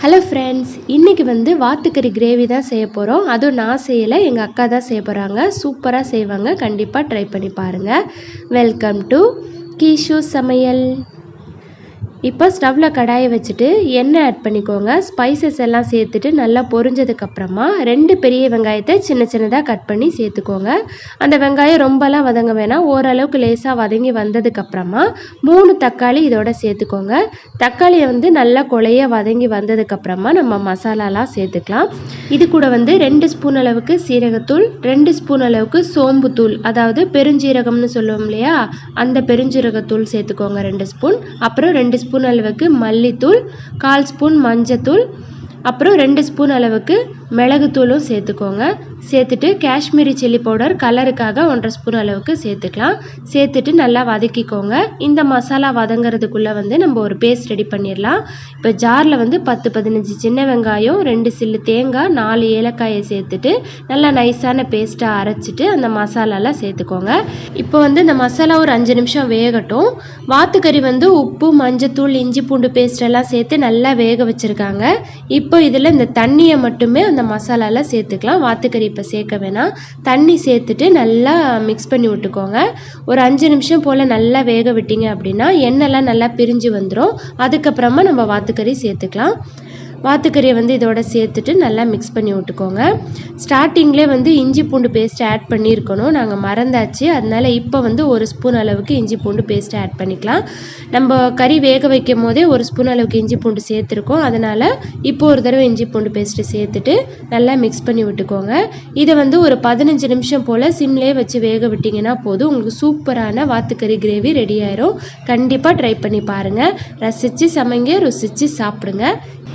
Hello friends இன்றைக்கி வந்து வாத்துக்கறி gravy தான் செய்ய போகிறோம் அதுவும் நான் செய்யலை எங்கள் அக்கா தான் செய்ய போகிறாங்க சூப்பராக செய்வாங்க. கண்டிப்பாக ட்ரை பண்ணி பாருங்கள் வெல்கம் டு கீஷு சமையல் இப்போ ஸ்டவ்வில் கடாயை வச்சுட்டு எண்ணெய் ஆட் பண்ணிக்கோங்க. ஸ்பைசஸ் எல்லாம் சேர்த்துட்டு நல்லா பொரிஞ்சதுக்கப்புறமா ரெண்டு பெரிய வெங்காயத்தை சின்ன சின்னதாக கட் பண்ணி சேர்த்துக்கோங்க. அந்த வெங்காயம் ரொம்பலாம் வதங்க வேணாம். ஓரளவுக்கு லேசாக வதங்கி வந்ததுக்கப்புறமா மூணு தக்காளி இதோட சேர்த்துக்கோங்க. தக்காளியை வந்து நல்லா கொலைய வதங்கி வந்ததுக்கப்புறமா நம்ம மசாலாலாம் சேர்த்துக்கலாம். இது கூட வந்து ரெண்டு ஸ்பூன் அளவுக்கு சீரகத்தூள் ரெண்டு ஸ்பூன் அளவுக்கு சோம்புத்தூள் அதாவது பெருஞ்சீரகம்னு சொல்லுவோம் இல்லையா? அந்த பெருஞ்சீரகத்தூள் சேர்த்துக்கோங்க ரெண்டு ஸ்பூன் அப்புறம் ரெண்டு ஸ்பூன் அளவுக்கு மல்லித்தூள் கால் ஸ்பூன் மஞ்சத்தூள் அப்புறம் ரெண்டு ஸ்பூன் அளவுக்கு மிளகுத்தூளும் சேர்த்துக்கோங்க. சேர்த்துட்டு காஷ்மீரி சில்லி பவுடர் கலருக்காக ஒன்றரை ஸ்பூன் அளவுக்கு சேர்த்துக்கலாம். சேர்த்துட்டு நல்லா வதக்கிக்கோங்க. இந்த மசாலா வதங்கிறதுக்குள்ளே வந்து நம்ம ஒரு பேஸ்ட் ரெடி பண்ணிடலாம். இப்போ ஜாரில் வந்து பத்து பதினஞ்சு சின்ன வெங்காயம் ரெண்டு சில்லு தேங்காய் நாலு ஏலக்காயை சேர்த்துட்டு நல்லா நைஸான பேஸ்ட்டாக அரைச்சிட்டு அந்த மசாலாலாம் சேர்த்துக்கோங்க. இப்போ வந்து இந்த மசாலா ஒரு அஞ்சு நிமிஷம் வேகட்டும். வாத்துக்கறி வந்து உப்பு மஞ்சத்தூள் இஞ்சி பூண்டு பேஸ்ட் எல்லாம் சேர்த்து நல்லா வேக வச்சுருக்காங்க. இப்போ இதில் இந்த தண்ணியை மட்டுமே அந்த மசாலாவில் சேர்த்துக்கலாம். வாத்துக்கறி இப்போ சேர்க்க வேணாம். தண்ணி சேர்த்துட்டு நல்லா மிக்ஸ் பண்ணி விட்டுக்கோங்க. ஒரு அஞ்சு நிமிஷம் போல் நல்லா வேக விட்டீங்க அப்படின்னா எண்ணெய்லாம் நல்லா பிரிஞ்சு வந்துடும் அதுக்கப்புறமா நம்ம வாத்துக்கறி சேர்த்துக்கலாம். வாத்துக்கறியை வந்து இதோட சேர்த்துட்டு நல்லா மிக்ஸ் பண்ணி விட்டுக்கோங்க. ஸ்டார்டிங்லேயே வந்து இஞ்சி பூண்டு பேஸ்ட் ஆட் பண்ணியிருக்கணும். நாங்கள் மறந்தாச்சு. அதனால் இப்போ வந்து ஒரு ஸ்பூன் அளவுக்கு இஞ்சி பூண்டு பேஸ்ட் ஆட் பண்ணிக்கலாம். நம்ம கறி வேக வைக்கும் போதே ஒரு ஸ்பூன் அளவுக்கு இஞ்சி பூண்டு சேர்த்துருக்கோம். அதனால் இப்போ ஒரு தடவை இஞ்சி பூண்டு பேஸ்ட்டு சேர்த்துட்டு நல்லா மிக்ஸ் பண்ணி விட்டுக்கோங்க. இதை வந்து ஒரு பதினஞ்சு நிமிஷம் போல் சிம்லேயே வச்சு வேக விட்டிங்கன்னா போதும். உங்களுக்கு சூப்பரான வாத்துக்கறி கிரேவி ரெடி ஆயிரும். கண்டிப்பாக ட்ரை பண்ணி பாருங்கள் ரசித்து சமைங்க ருசித்து சாப்பிடுங்க.